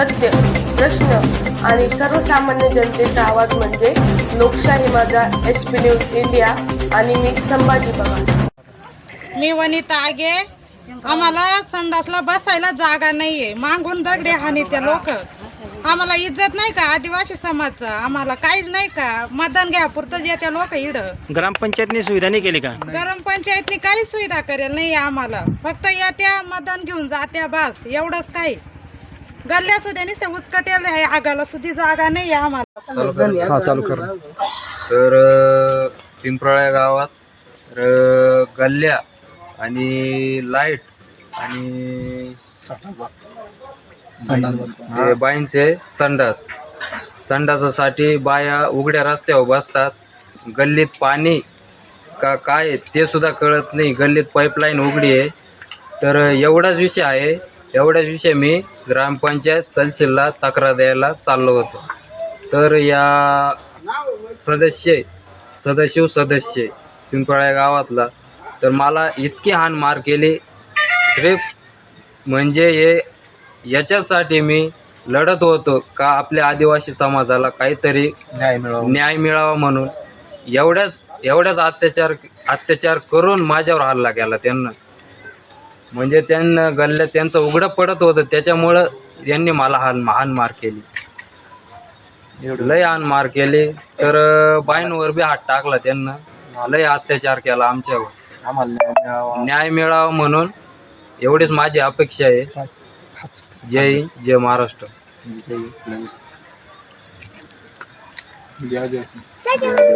सत्य प्रश्न आणि सर्वसामान्य जनतेचा आवाज म्हणजे लोकशाही माझा एच पी न्यूज इंडिया आणि मी संभाजी पवार. मी वनिता आगे. आम्हाला संडासला बसायला जागा नाहीये. मागून दगडे हानी त्या लोक. आम्हाला इज्जत नाही का आदिवासी समाजचा? आम्हाला काहीच नाही का? मतदान घ्या पुरतं येत्या लोक इड. ग्रामपंचायतनी सुविधा नाही केली का? गरम पंचायतनी काहीच सुविधा करेल नाही आम्हाला. फक्त येत्या मतदान घेऊन जात्या बस. एवढंच काही. गल्ल्या सुद्धा नुसत्या उचकटेल आहे आगाला सुद्धा जागा नाही आम्हाला. तर अ, पिंपळ्या गावात तर गल्ल्या आणि लाइट आणि बाईंचे संडास. संडासासाठी बाया उघड्या रस्त्यावर बसतात. गल्लीत पाणी का काय ते सुद्धा कळत नाही. गल्लीत पाईपलाईन उघडी आहे. तर एवढाच विषय आहे. एवढाच विषय मी ग्रामपंचायत तहसीलला तक्रार द्यायला चाललो होतो. तर या सदस्य सदस्यू सदस्य पिंपळ्या गावातला तर मला इतकी हाण मार केली. सिर्फ म्हणजे हे याच्यासाठी मी लढत होतो का आपल्या आदिवासी समाजाला काहीतरी न्याय मिळावा. न्याय मिळावा म्हणून. एवढ्याच एवढ्याच अत्याचार अत्याचार करून माझ्यावर हल्ला केला त्यांना. म्हणजे त्यांना गल्ल्या त्यांचं उघडं पडत होतं. त्याच्यामुळं त्यांनी मला हान हान मार केली. लय हान मार केली. तर बाईंवर बी हात टाकला त्यांना. लय अत्याचार केला आमच्यावर. आम्हाला न्याय मिळावा. म्हणून एवढीच माझी अपेक्षा आहे. जय हिंद जय महाराष्ट्र. न्याय